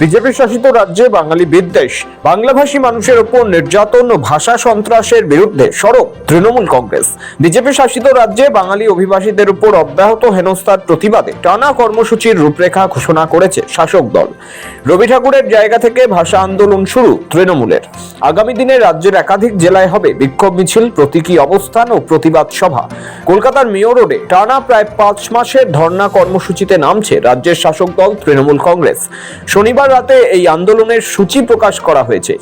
BJP শাসিত রাজ্যে বাঙালি বিদ্বেষ। বাংলাভাষী মানুষের ওপর নির্যাতন ও ভাষা সন্ত্রাসের বিরুদ্ধে সরব তৃণমূল কংগ্রেস। বিজেপি শাসিত রাজ্যে বাঙালি অভিবাসীদের উপর অব্যাহত হেনস্থার প্রতিবাদে টানা কর্মসূচির রূপরেখা ঘোষণা করেছে শাসক দল। রবি ঠাকুরের জায়গা থেকে ভাষা আন্দোলন শুরু তৃণমূলের। আগামী দিনে রাজ্যের একাধিক জেলায় হবে বিক্ষোভ মিছিল, প্রতীকী অবস্থান ও প্রতিবাদ সভা। কলকাতার মেয়র রোডে টানা প্রায় পাঁচ মাসের ধর্ণা কর্মসূচিতে নামছে রাজ্যের শাসক দল তৃণমূল কংগ্রেস। শনিবার রাতে এই আন্দোলনের সূচি প্রকাশ করা হয়েছে।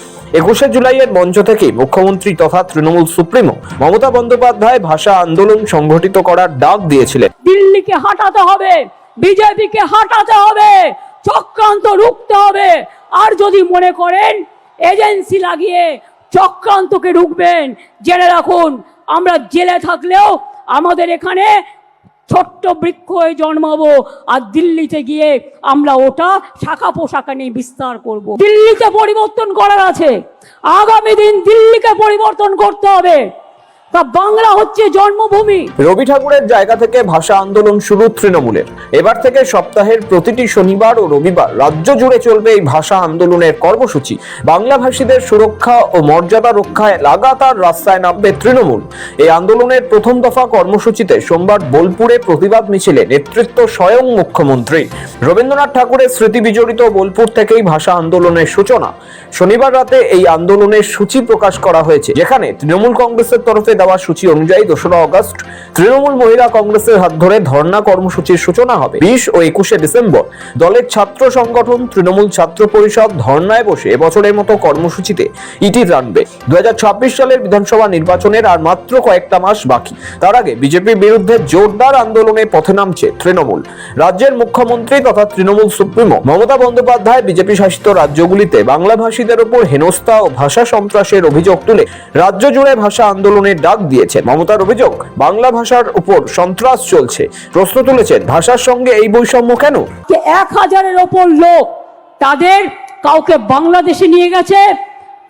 একুশে জুলাইয়ের মঞ্চ থেকে মুখ্যমন্ত্রী তথা তৃণমূল সুপ্রিমো মমতা বন্দ্যোপাধ্যায় ভাষা আন্দোলন সংগঠিত করার ডাক দিয়েছিলেন। দিল্লিকে হাঁটাতে হবে, বিজেপিকে হাঁটাতে হবে, চক্রান্ত রুখতে হবে। আর যদি মনে করেন, এজেন্সি লাগিয়ে চক্রান্তকে রুখবেন, জেনে রাখুন, আমরা জেলে থাকলেও আমাদের এখানে ছোট্ট বৃক্ষ হয়ে জন্মাবো। আর দিল্লিতে গিয়ে আমরা ওটা শাখা পোশাকা নিয়ে বিস্তার করব। দিল্লিতে পরিবর্তন করার আছে। আগামী দিন দিল্লিকে পরিবর্তন করতে হবে। তা বাংলা হচ্ছে জন্মভূমি। রবি ঠাকুরের জায়গা থেকে ভাষা আন্দোলন শুরু তৃণমূলের। এবার থেকে সপ্তাহের প্রতিটি শনিবার ও রবিবার রাজ্য জুড়ে চলবে এই ভাষা আন্দোলনের কর্মসূচি। বাংলা ভাষীদের সুরক্ষা ও মর্যাদা রক্ষায় লাগাতার রাস্তায় নামবে তৃণমূল। এই আন্দোলনের প্রথম দফা কর্মসূচিতে সোমবার বোলপুরে প্রতিবাদ মিছিলে নেতৃত্ব স্বয়ং মুখ্যমন্ত্রী। রবীন্দ্রনাথ ঠাকুরের স্মৃতি বিজড়িত বোলপুর থেকেই ভাষা আন্দোলনের সূচনা। শনিবার রাতে এই আন্দোলনের সূচি প্রকাশ করা হয়েছে, যেখানে তৃণমূল কংগ্রেসের তরফে দেওয়া সূচি অনুযায়ী দোসরা অগস্ট তৃণমূল মহিলা কংগ্রেসের হাত ধরে ধর্ণা কর্মসূচির সূচনা হবে। বিশ ও একুশে ডিসেম্বর দলের ছাত্র সংগঠন তৃণমূল ছাত্র পরিষদ ধর্ণায় বসে এবছরের মতো কর্মসূচিতে ইটি টানবে। দু সালের বিধানসভা নির্বাচনের আর মাত্র কয়েকটা মাস বাকি। তার আগে বিজেপির বিরুদ্ধে জোরদার আন্দোলনে পথে নামছে তৃণমূল। রাজ্যের মুখ্যমন্ত্রী তথা তৃণমূল সুপ্রিমো মমতা বন্দ্যোপাধ্যায় বিজেপি শাসিত রাজ্যগুলিতে বাংলাভাষীদের উপর হেনস্থা ও ভাষা সন্ত্রাসের অভিযোগ তুলে রাজ্য জুড়ে ভাষা আন্দোলনের ডাক দিয়েছেন মমতার অভিযোগ, বাংলা ভাষার উপর সন্ত্রাস চলছে। প্রশ্ন তুলেছেন, ভাষার সঙ্গে এই বৈষম্য কেন? এক হাজারের ওপর লোক তাদের কাউকে বাংলাদেশে নিয়ে গেছে,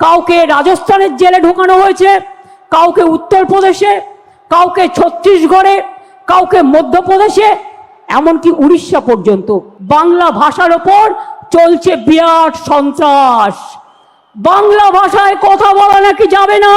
কাউকে রাজস্থানের জেলে ঢোকানো হয়েছে, কাউকে উত্তরপ্রদেশে, কাউকে ছত্তিশগড়ে, কাউকে মধ্যপ্রদেশে, এমনকি উড়িষ্যা পর্যন্ত। বাংলা ভাষার ওপর চলছে বিরাট সন্ত্রাস। বাংলা ভাষায় কথা বলা নাকি যাবে না?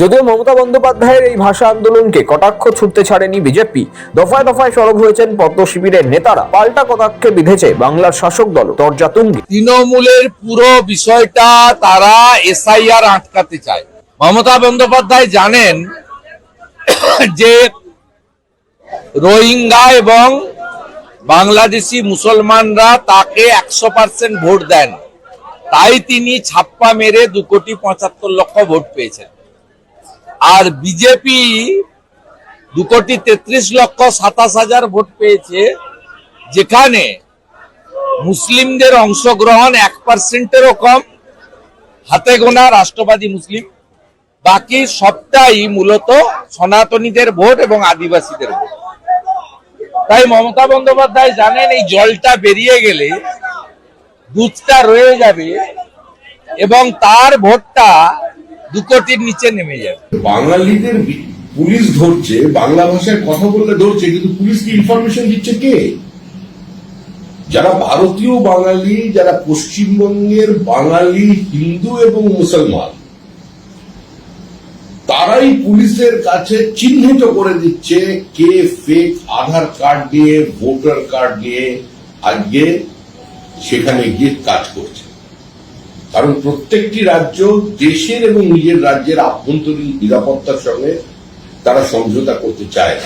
যদিও মমতা বন্দ্যোপাধ্যায়ের এই ভাষা আন্দোলনকে কটাক্ষ ছুটতে ছাড়েনি বিজেপি, দফায় দফায় সরব হয়েছেন পদ্ম শিবিরের নেতারা। পাল্টা কটাক্ষে বিধেছে বাংলার শাসক দল, দরজা তুঙ্গি। তৃণমূলের পুরো বিষয়টা তারা এসআইআর আটকাতে চায়। মমতা বন্দ্যোপাধ্যায় জানেন যে রোহিঙ্গা এবং বাংলাদেশি মুসলমানরা তাকে একশো পার্সেন্ট ভোট দেন। তাই তিনি ছাপ্পা মেরে দু কোটি পঁচাত্তর লক্ষ ভোট পেয়েছেন। আর বিজেপি দু কোটি তেত্রিশ লক্ষ সাতাশ হাজার ভোট পেয়েছে, যেখানে মুসলিমদের অংশগ্রহণ এক পার্সেন্টেরও কম। হাতে গোনা রাষ্ট্রবাদী মুসলিম। বাকি সবটাই মূলত সনাতনীদের ভোট এবং আদিবাসীদের ভোট। তাই মমতা বন্দ্যোপাধ্যায় জানেন, এই জলটা বেরিয়ে গেলে দুধটা রয়ে যাবে এবং তার ভোটটা দু কোটির নিচে নেমে যাবে। বাঙালিদের পুলিশ ধরছে, বাংলা ভাষায় কথা বললে ধরছে, কিন্তু পুলিশকে ইনফরমেশন দিচ্ছে কে? যারা ভারতীয় বাঙালি, যারা পশ্চিমবঙ্গের বাঙালি, হিন্দু এবং মুসলমান, তারাই পুলিশের কাছে চিহ্নিত করে দিচ্ছে কে ফেক আধার কার্ড নিয়ে ভোটার কার্ড নিয়ে আজকে সেখানে গিয়ে কাজ করছে। কারণ প্রত্যেকটি রাজ্য দেশের এবং নিজের রাজ্যের আভ্যন্তরীণ নিরাপত্তার সঙ্গে তারা সমঝোতা করতে চায়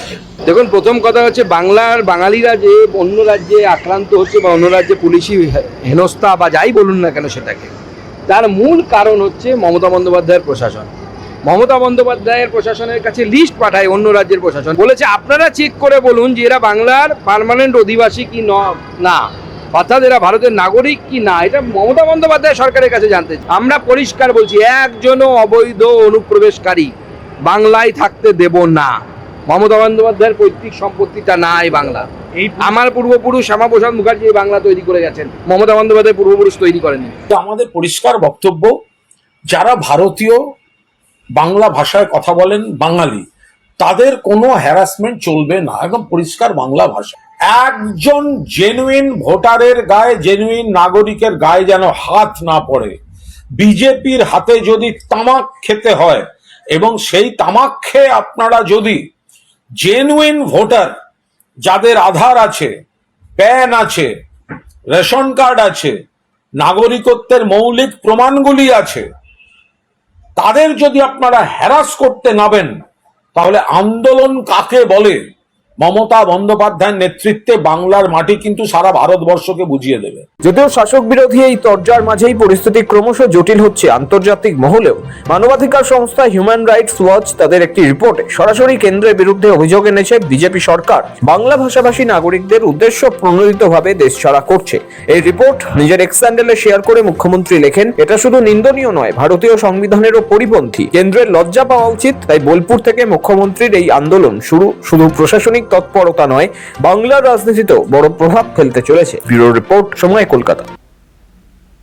দেখুন, প্রথম কথা হচ্ছে বাংলার বাঙালিরা যে অন্য রাজ্যে আক্রান্ত হচ্ছে বা অন্য রাজ্যে পুলিশি হেনস্থা বা যাই বলুন না কেন সেটাকে, তার মূল কারণ হচ্ছে মমতা বন্দ্যোপাধ্যায়ের প্রশাসন। মমতা বন্দ্যোপাধ্যায়ের প্রশাসনের কাছে লিস্ট পাঠায় অন্য রাজ্যের প্রশাসন। বলেছে, আপনারা চেক করে বলুন যে এরা বাংলার পার্মানেন্ট অধিবাসী কি ন- অর্থাৎ এরা ভারতের নাগরিক কি না এটা মমতা বন্দ্যোপাধ্যায় সরকারের কাছে জানতে চাই। আমরা পরিষ্কার বলছি একজনও অবৈধ অনুপ্রবেশকারী বাংলায় থাকতে দেব না। মমতা বন্দ্যোপাধ্যায়ের পৈতৃক সম্পত্তিটা নাই বাংলা। এই আমার পূর্বপুরুষ শ্যামাপ্রসাদ মুখার্জি এই বাংলা তৈরি করে গেছেন। মমতা বন্দ্যোপাধ্যায় পূর্বপুরুষ তৈরি করেনি তো আমাদের পরিষ্কার বক্তব্য যারা ভারতীয় বাংলা ভাষায় কথা বলেন বাঙালি তাদের কোনো হ্যারাসমেন্ট চলবে না একদম পরিষ্কার বাংলা ভাষা। একজন জেনুইন ভোটারের গায়ে জেনুইন নাগরিকের গায়ে যেন হাত না পড়ে। বিজেপির হাতে যদি তামাক খেতে হয়, এবং সেই তামাক খেয়ে আপনারা যদি জেনুইন ভোটার, যাদের আধার আছে, প্যান আছে, রেশন কার্ড আছে, নাগরিকত্বের মৌলিক প্রমাণগুলি আছে, তাদের যদি আপনারা হ্যারাস করতে নাবেন তাহলে আন্দোলন কাকে বলে? মমতা বন্দ্যোপাধ্যায়ের নেতৃত্বে বাংলার মাটি কিন্তু সারা ভারতবর্ষকে বুঝিয়ে দেবে। যদিও শাসক বিরোধী এই তরজার মাঝেই পরিস্থিতি ক্রমশ জটিল হচ্ছে, আন্তর্জাতিক মহলেও। মানবাধিকার সংস্থা হিউম্যান রাইটস ওয়াচ তাদের একটি রিপোর্টে সরাসরি কেন্দ্রের বিরুদ্ধে অভিযোগ এনেছে বিজেপি সরকার। বাংলা ভাষাভাষী নাগরিকদের উদ্দেশ্য প্রণোদিতভাবে দেশ ছাড়া করছে। এই রিপোর্ট নিজের এক্স স্যান্ডেলে শেয়ার করে মুখ্যমন্ত্রী লেখেন, এটা শুধু নিন্দনীয় নয়, ভারতীয় সংবিধানেরও পরিপন্থী। কেন্দ্রের লজ্জা পাওয়া উচিত, তাই বোলপুর থেকে মুখ্যমন্ত্রীর এই আন্দোলন শুরু। শুধু প্রশাসনিক তৎপরতা নয় বাংলার রাজনীতিতেও বড় প্রভাব ফেলতে চলেছে। ব্যুরো রিপোর্ট সময় কলকাতা।